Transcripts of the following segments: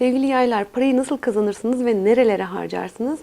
Sevgili yaylar, parayı nasıl kazanırsınız ve nerelere harcarsınız?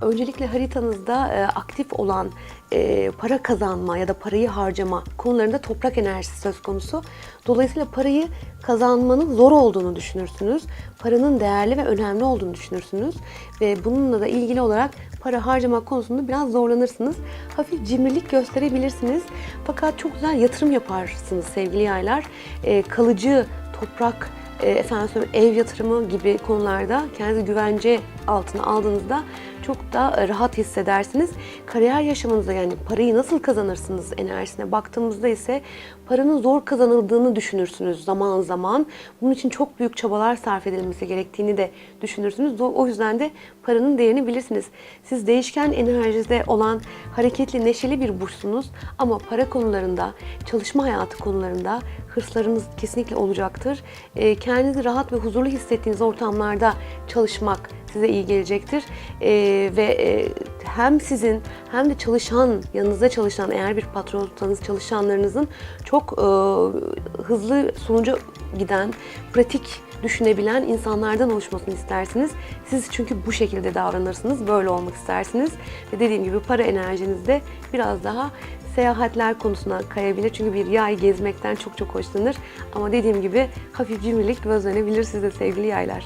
Öncelikle haritanızda e, aktif olan e, para kazanma ya da parayı harcama konularında toprak enerjisi söz konusu. Dolayısıyla parayı kazanmanın zor olduğunu düşünürsünüz. Paranın değerli ve önemli olduğunu düşünürsünüz. Ve bununla da ilgili olarak para harcama konusunda biraz zorlanırsınız. Hafif cimrilik gösterebilirsiniz. Fakat çok güzel yatırım yaparsınız sevgili yaylar. E, kalıcı toprak, e, efendim ev yatırımı gibi konularda kendinizi güvence altına aldığınızda çok da rahat hissedersiniz. Kariyer yaşamınızda yani parayı nasıl kazanırsınız enerjisine baktığımızda ise paranın zor kazanıldığını düşünürsünüz zaman zaman. Bunun için çok büyük çabalar sarf edilmesi gerektiğini de düşünürsünüz. O yüzden de paranın değerini bilirsiniz. Siz değişken enerjide olan hareketli, neşeli bir burçsunuz ama para konularında, çalışma hayatı konularında hırslarınız kesinlikle olacaktır. E, kendinizi rahat ve huzurlu hissettiğiniz ortamlarda çalışmak size iyi gelecektir. E, ve e, hem sizin hem de çalışan, yanınızda çalışan eğer bir patronsanız çalışanlarınızın çok e, hızlı sonuca giden, pratik düşünebilen insanlardan oluşmasını istersiniz. Siz çünkü bu şekilde davranırsınız, böyle olmak istersiniz. Ve dediğim gibi para enerjinizde biraz daha seyahatler konusuna kayabilir. Çünkü bir yay gezmekten çok çok hoşlanır. Ama dediğim gibi hafif cimrilik gözlenebilir size sevgili yaylar.